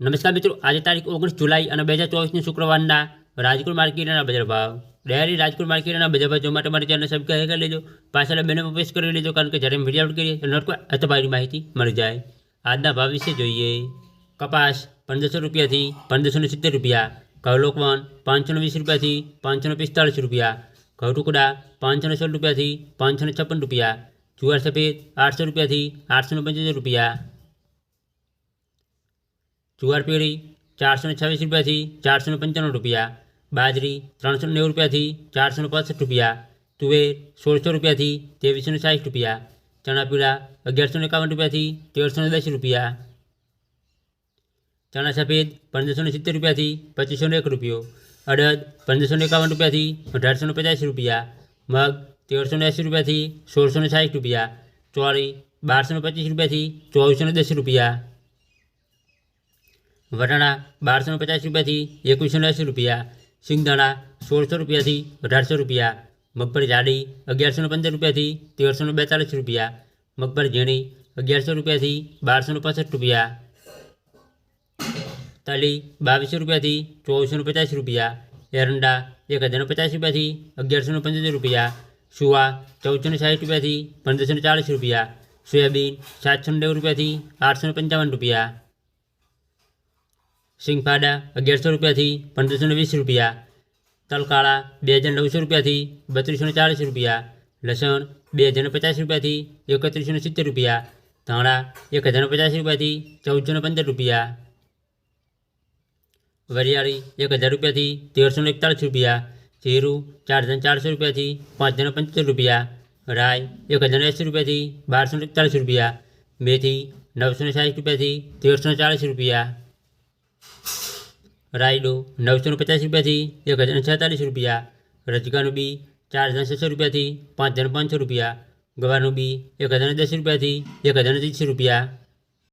નમસ્કાર મિત્રો આજે તારીખ ઓગણીસ જુલાઈ અને બે હજાર ચોવીસની શુક્રવારના રાજકોટ માર્કેટના બજાર ભાવ ડેરી રાજકોટ માર્કેટના બજાર ભાવ જોવા માટે મારી ચેનલ સબસ્ક્રાઈબ કરી લેજો પાછળ બેને પ્રેસ કરી લેજો કારણ કે જ્યારે વિડીયો અપલોડ કરીએ તો નોટ અથબારી માહિતી મળી જાય આજના ભાવ વિશે જોઈએ કપાસ પંદરસો રૂપિયાથી પંદરસો ને સિત્તેર રૂપિયા ઘઉં લોકવન પાંચસો ને વીસ રૂપિયાથી પાંચસો ને પિસ્તાળીસ રૂપિયા ઘઉં ટુકડા પાંચસો ને સોળ રૂપિયાથી પાંચસો ને છપ્પન રૂપિયા જુવાર સફેદ આઠસો રૂપિયાથી આઠસો ને પંચોતેર રૂપિયા જુવાર પેઢી ચારસો ને છવ્વીસ રૂપિયાથી ચારસો ને પંચાણું રૂપિયા. બાજરી ત્રણસો નેવું રૂપિયાથી ચારસો ને પાસઠ રૂપિયા. તુવેર સોળસો રૂપિયાથી ત્રેવીસો ને સાઠ રૂપિયા. ચણા પીળા અગિયારસો ને એકાવન રૂપિયાથી તેરસો ને દસ રૂપિયા. ચણા સફેદ પંદરસો ને સિત્તેર રૂપિયાથી પચીસો ને એક રૂપિયો. અડદ પંદરસો ને એકાવન રૂપિયાથી અઢારસો ને પચાસ રૂપિયા. મગ તેરસો ને એંસી રૂપિયાથી સોળસો ને સાઠ રૂપિયા. ચોળી બારસો ને પચીસ રૂપિયાથી ચોવીસો ને દસ રૂપિયા. વટાણા બારસો ને પચાસ રૂપિયાથી એકવીસો ને એંસી રૂપિયા સિંગદાણા સોળસો રૂપિયાથી અઢારસો રૂપિયા મગફળી જાડી અગિયારસો ને પંદર રૂપિયાથી તેરસો ને બેતાલીસ રૂપિયા મગફળી ઝીણી અગિયારસો રૂપિયાથી બારસો ને પાસઠ રૂપિયા તલી બાવીસો રૂપિયાથી ચોવીસો ને પચાસ રૂપિયા એરંડા એક હજાર પચાસ રૂપિયાથી અગિયારસો ને પંચોતેર રૂપિયા સુવા ચૌદસો ને સાઠ રૂપિયાથી પંદરસો ને ચાલીસ રૂપિયા સોયાબીન સાતસો ને નેવું રૂપિયાથી આઠસો ને પંચાવન રૂપિયા સિંગફાડા અગિયારસો રૂપિયાથી પંદરસો ને વીસ રૂપિયા તલકાળા બે હજાર નવસો રૂપિયાથી બત્રીસો ને ચાલીસ રૂપિયા લસણ બે હજાર ને પચાસ રૂપિયાથી એકત્રીસો ને સિત્તેર રૂપિયા ધાણા એક હજાર ને પચાસ રૂપિયાથી ચૌદસો ને પંદર રૂપિયા વરિયાળી એક હજાર રૂપિયાથી તેરસો ને એકતાળીસ રૂપિયા જીરું ચાર હજાર ચારસો રૂપિયાથી પાંચ હજાર પંચોતેર રૂપિયા રાય એક હજાર એંસી રૂપિયાથી બારસો ને એકતાળીસ રૂપિયા મેથી નવસો ને સાઠ રૂપિયાથી તેરસો ને ચાલીસ રૂપિયા રાયડો નવસો પચાસ રૂપિયાથી એક હજાર છેતાલીસ રૂપિયા, રજગાનું બી ચાર હજાર છસો રૂપિયાથી પાંચ હજાર પાંચસો રૂપિયા, ગવારનું બી એક હજાર દસ રૂપિયાથી એક હજાર ત્રીસ રૂપિયા.